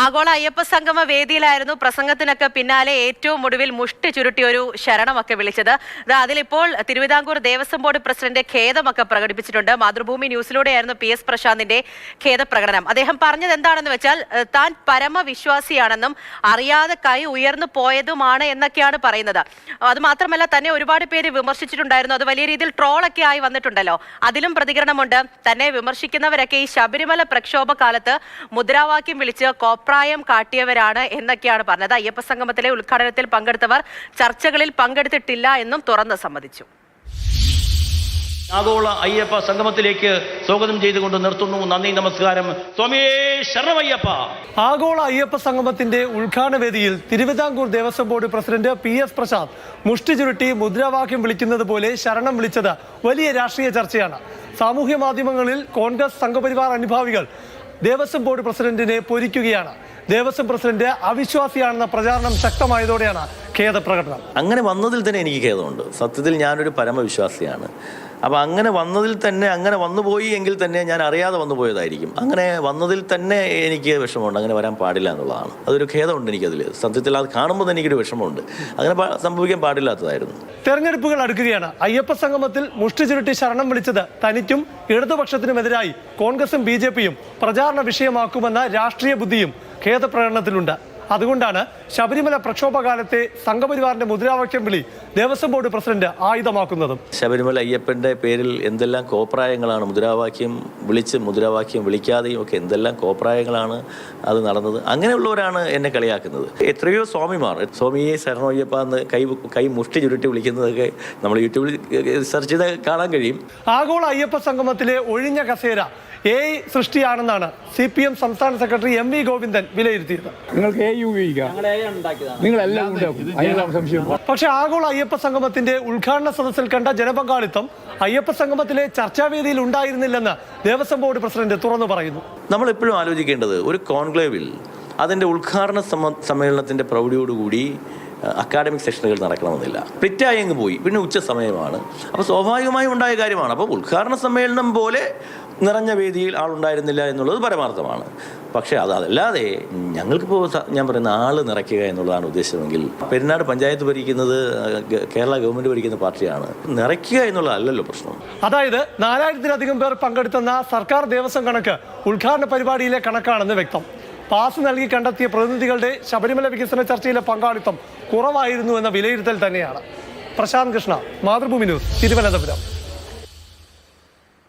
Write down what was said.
ആഗോള അയ്യപ്പ സംഗമ വേദിയിലായിരുന്നു പ്രസംഗത്തിനൊക്കെ പിന്നാലെ ഏറ്റവും ഒടുവിൽ മുഷ്ടി ചുരുട്ടി ഒരു ശരണമൊക്കെ വിളിച്ചത്. അതിലിപ്പോൾ തിരുവിതാംകൂർ ദേവസ്വം ബോർഡ് പ്രസിഡന്റ് ഖേദമൊക്കെ പ്രകടിപ്പിച്ചിട്ടുണ്ട്. മാതൃഭൂമി ന്യൂസിലൂടെയായിരുന്നു പി എസ് പ്രശാന്തിന്റെ ഖേദപ്രകടനം. അദ്ദേഹം പറഞ്ഞത് എന്താണെന്ന് വെച്ചാൽ താൻ പരമവിശ്വാസിയാണെന്നും അറിയാതെ കൈ ഉയർന്നു പോയതുമാണ് എന്നൊക്കെയാണ് പറയുന്നത്. അത് മാത്രമല്ല തന്നെ ഒരുപാട് പേര് വിമർശിച്ചിട്ടുണ്ടായിരുന്നു. അത് വലിയ രീതിയിൽ ട്രോളൊക്കെ ആയി വന്നിട്ടുണ്ടല്ലോ. അതിലും പ്രതികരണമുണ്ട്. തന്നെ വിമർശിക്കുന്നവരൊക്കെ ഈ ശബരിമല പ്രക്ഷോഭ കാലത്ത് മുദ്രാവാക്യം വിളിച്ച് കോപ്രായം കാട്ടിയവരാണ് എന്നൊക്കെയാണ് പറഞ്ഞത്. അയ്യപ്പ സംഗമത്തിലെ ഉദ്ഘാടനത്തിൽ പങ്കെടുത്തവർ ചർച്ചകളിൽ പങ്കെടുത്തിട്ടില്ല എന്നും തുറന്ന് സമ്മതിച്ചു. ആഗോള അയ്യപ്പ സംഗമത്തിലേക്ക് സ്വാഗതം ചെയ്തുകൊണ്ട് നിർത്തുന്നു. നന്ദി നമസ്കാരം. സ്വാമിയേ ശരണമയ്യപ്പ. ആഗോള അയ്യപ്പ സംഗമത്തിന്റെ ഉദ്ഘാടന വേദിയിൽ Thiruvithamkoor Devaswom board president P S Prasad മുഷ്ടി ചുരുട്ടി മുദ്രാവാക്യം വിളിക്കുന്നത് പോലെ ശരണം വിളിച്ചത് വലിയ രാഷ്ട്രീയ ചർച്ചയാണ്. സാമൂഹ്യ മാധ്യമങ്ങളിൽ കോൺഗ്രസ് സംഘപരിവാർ അനുഭാവികൾ ദേവസ്വം ബോർഡ് പ്രസിഡന്റിനെ പൊരിക്കുകയാണ്. ദേവസ്വം പ്രസിഡന്റ് അവിശ്വാസിയാണെന്ന പ്രചാരണം ശക്തമായതോടെയാണ് ഖേദപ്രകടനം. അങ്ങനെ വന്നതിൽ തന്നെ എനിക്ക് ഖേദമുണ്ട്. സത്യത്തിൽ ഞാനൊരു പരമവിശ്വാസിയാണ്. അപ്പോൾ അങ്ങനെ വന്നതിൽ തന്നെ അങ്ങനെ വന്നുപോയി എങ്കിൽ തന്നെ ഞാൻ അറിയാതെ വന്നു പോയതായിരിക്കും. അങ്ങനെ വന്നതിൽ തന്നെ എനിക്ക് വിഷമമുണ്ട്. അങ്ങനെ വരാൻ പാടില്ല എന്നുള്ളതാണ്. അതൊരു ഖേദമുണ്ട് എനിക്കതിൽ സത്യത്തിൽ അത് കാണുമ്പോൾ തന്നെ എനിക്കൊരു വിഷമമുണ്ട്. അങ്ങനെ സംഭവിക്കാൻ പാടില്ലാത്തതായിരുന്നു. തെരഞ്ഞെടുപ്പുകൾ അടുക്കുകയാണ്. അയ്യപ്പ സംഗമത്തിൽ മുഷ്ടി ചുരുട്ടി ശരണം വിളിച്ചത് തനിക്കും ഇടതുപക്ഷത്തിനുമെതിരായി. കോൺഗ്രസും ബി പിയും പ്രചാരണ വിഷയമാക്കുമെന്ന രാഷ്ട്രീയ ബുദ്ധിയും ഖേദപ്രകടനത്തിലുണ്ട്. അതുകൊണ്ടാണ് ശബരിമല പ്രക്ഷോഭകാലത്തെ സംഘപരിവാറിന്റെ മുദ്രാവാക്യം വിളി ദേവസ്വം ബോർഡ് പ്രസിഡന്റ് ആയുധമാക്കുന്നതും. ശബരിമല അയ്യപ്പന്റെ പേരിൽ എന്തെല്ലാം കോപ്രായങ്ങളാണ് മുദ്രാവാക്യം വിളിച്ച് മുദ്രാവാക്യം വിളിക്കാതെയും ഒക്കെ എന്തെല്ലാം കോപ്രായങ്ങളാണ് അത് നടന്നത്? അങ്ങനെയുള്ളവരാണ് എന്നെ കളിയാക്കുന്നത്. എത്രയോ സ്വാമിമാർ സ്വാമിയെ ശരണയ്യപ്പ എന്ന് കൈ കൈ മുഷ്ടി ചുരുട്ടി വിളിക്കുന്നതൊക്കെ നമ്മൾ യൂട്യൂബിൽ സെർച്ച് ചെയ്ത് കാണാൻ കഴിയും. ആഗോള അയ്യപ്പ സംഗമത്തിലെ ഒഴിഞ്ഞ കസേര എ സൃഷ്ടിയാണെന്നാണ് സി പി എം സംസ്ഥാന സെക്രട്ടറി എം വി ഗോവിന്ദൻ വിലയിരുത്തിയത്. നിങ്ങൾക്ക് എ ഉപയോഗിക്കാം നിങ്ങളെല്ലാം ഉണ്ടാക്കും. അതിനുള്ള സംശയം പക്ഷേ ആഗോള അയ്യപ്പ സംഗമത്തിന്റെ ഉദ്ഘാടന സദസ്സിൽ കണ്ട ജനപങ്കാളിത്തം അയ്യപ്പ സംഗമത്തിലെ ചർച്ചാവേദിയിൽ ഉണ്ടായിരുന്നില്ലെന്ന് ദേവസ്വം ബോർഡ് പ്രസിഡന്റ് തുറന്നു പറയുന്നു. നമ്മൾ എപ്പോഴും ആലോചിക്കേണ്ടത് ഒരു കോൺക്ലേവിൽ അതിന്റെ ഉദ്ഘാടന സമ്മേളനത്തിന്റെ സമ്മേളനത്തിന്റെ പ്രൗഢിയോടുകൂടി അക്കാഡമിക് സെഷനുകൾ നടക്കണമെന്നില്ല. പ്രിറ്റായി അങ്ങ് പോയി. പിന്നെ ഉച്ച സമയമാണ്. അപ്പോൾ സ്വാഭാവികമായും ഉണ്ടായ കാര്യമാണ്. അപ്പോൾ ഉദ്ഘാടന സമ്മേളനം പോലെ നിറഞ്ഞ വേദിയിൽ ആളുണ്ടായിരുന്നില്ല എന്നുള്ളത് പരമാർത്ഥമാണ്. പക്ഷേ അത് അതല്ലാതെ ഞങ്ങൾക്കിപ്പോൾ ഞാൻ പറയുന്ന ആൾ നിറയ്ക്കുക എന്നുള്ളതാണ് ഉദ്ദേശമെങ്കിൽ പെരുന്നാട് പഞ്ചായത്ത് ഭരിക്കുന്നത് കേരള ഗവൺമെന്റ് ഭരിക്കുന്ന പാർട്ടിയാണ്. നിറയ്ക്കുക എന്നുള്ളതല്ലല്ലോ പ്രശ്നം. അതായത് നാലായിരത്തിലധികം പേർ പങ്കെടുത്തുന്ന സർക്കാർ ദേവസ്വം കണക്ക് ഉദ്ഘാടന പരിപാടിയിലെ കണക്കാണെന്ന് വ്യക്തം. പാസ് നൽകി കണ്ടെത്തിയ പ്രതിനിധികളുടെ ശബരിമല വികസന ചർച്ചയിലെ പങ്കാളിത്തം കുറവായിരുന്നു എന്ന വിലയിരുത്തൽ തന്നെയാണ്. പ്രശാന്ത് കൃഷ്ണ മാതൃഭൂമി ന്യൂസ് തിരുവനന്തപുരം.